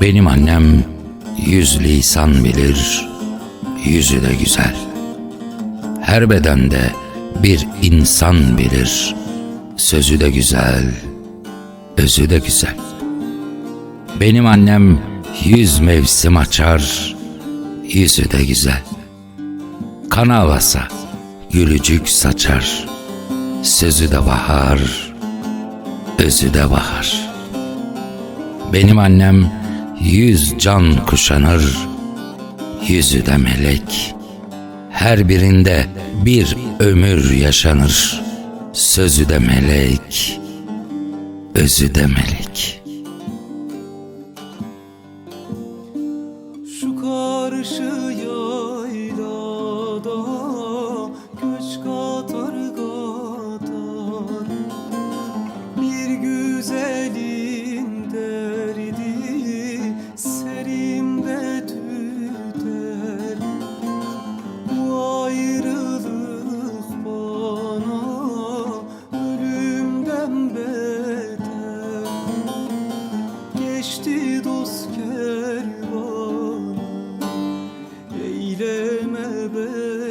Benim annem yüz lisan bilir, yüzü de güzel. Her bedende bir insan bilir, sözü de güzel, özü de güzel. Benim annem yüz mevsim açar, yüzü de güzel. Kan havasa, gülücük saçar, sözü de bahar, özü de bahar. Benim annem yüz can kuşanır, yüzü de melek. Her birinde bir ömür yaşanır, sözü de melek, özü de melek. Şu karşı Geçti dost kervanı. Eyleme beni